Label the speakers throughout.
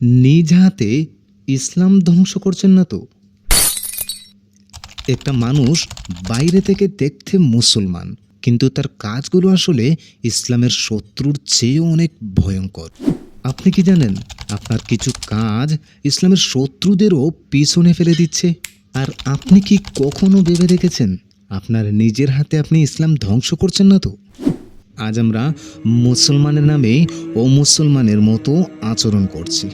Speaker 1: নিজ হাতে ইসলাম ধ্বংস করছেন না তো? একটা মানুষ বাইরে থেকে দেখতে মুসলমান, কিন্তু তার কাজগুলো আসলে ইসলামের শত্রুর চেয়েও অনেক ভয়ঙ্কর। আপনি কি জানেন আপনার কিছু কাজ ইসলামের শত্রুদেরও পিছনে ফেলে দিচ্ছে? আর আপনি কি কখনো ভেবে দেখেছেন আপনার নিজের হাতে আপনি ইসলাম ধ্বংস করছেন না তো? আজ আমরা মুসলমানের নামে ও মুসলমানের মতো আচরণ করছি।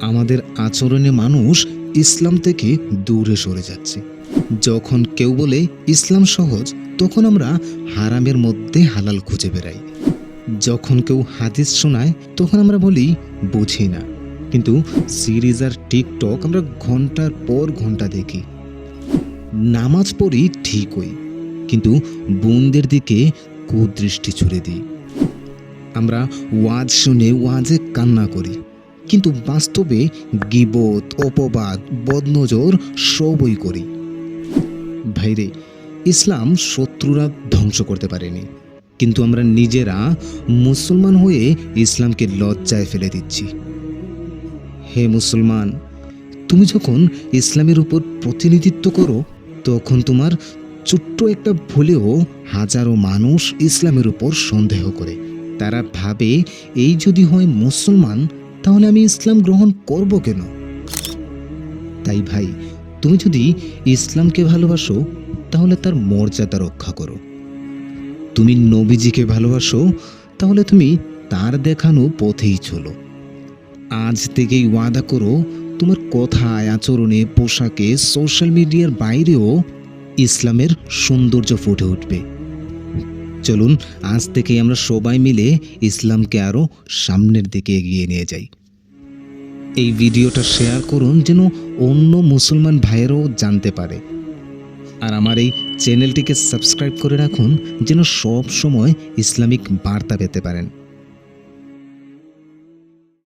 Speaker 1: আমাদের আচরণে মানুষ ইসলাম থেকে দূরে সরে যাচ্ছে। যখন কেউ বলে, ইসলাম সহজ তখন আমরা হারামের মধ্যে হালাল খুঁজে বেড়াই। যখন কেউ হাদিস শোনায়, তখন আমরা বলি, বুঝি না। কিন্তু সিরিজ আর টিকটক আমরা ঘণ্টার পর ঘণ্টা দেখি। নামাজ পড়ি ঠিকই, কিন্তু বোনদের দিকে কুদৃষ্টি ছুড়ে দিই। আমরা ওয়াজ শুনে ওয়াজে কান্না করি, কিন্তু বাস্তবে গিবত, অপবাদ, বদনজর সবই করি। ভাইরে, ইসলাম শত্রুরা ধ্বংস করতে পারেনি, কিন্তু আমরা নিজেরা মুসলমান হয়ে ইসলামকে লজ্জায় ফেলে দিচ্ছি। হে মুসলমান, তুমি যখন ইসলামের উপর প্রতিনিধিত্ব করো, তখন তোমার ছোট্ট একটা ভুলেও হাজারো মানুষ ইসলামের উপর সন্দেহ করে। তারা ভাবে, এই যদি হয় মুসলমান, তাহলে আমি ইসলাম গ্রহণ করব কেন? তাই ভাই, তুমি যদি ইসলামকে ভালোবাসো, তাহলে তার মর্যাদা রক্ষা করো। তুমি নবীজিকে ভালোবাসো, তাহলে তুমি তার দেখানো পথেই চলো। আজ থেকেই ওয়াদা করো, তোমার কথায়, আচরণে, পোশাকে, সোশ্যাল মিডিয়ার বাইরেও ইসলামের সৌন্দর্য ফুটে উঠবে। চলুন, আজ থেকেই আমরা সবাই মিলে ইসলামকে আরও সামনের দিকে এগিয়ে নিয়ে যাই। এই ভিডিওটা শেয়ার করুন যেন অন্য মুসলমান ভাইয়েরাও জানতে পারে। আর আমার এই চ্যানেলটিকে সাবস্ক্রাইব করে রাখুন যেন সব সময় ইসলামিক বার্তা পেতে পারেন।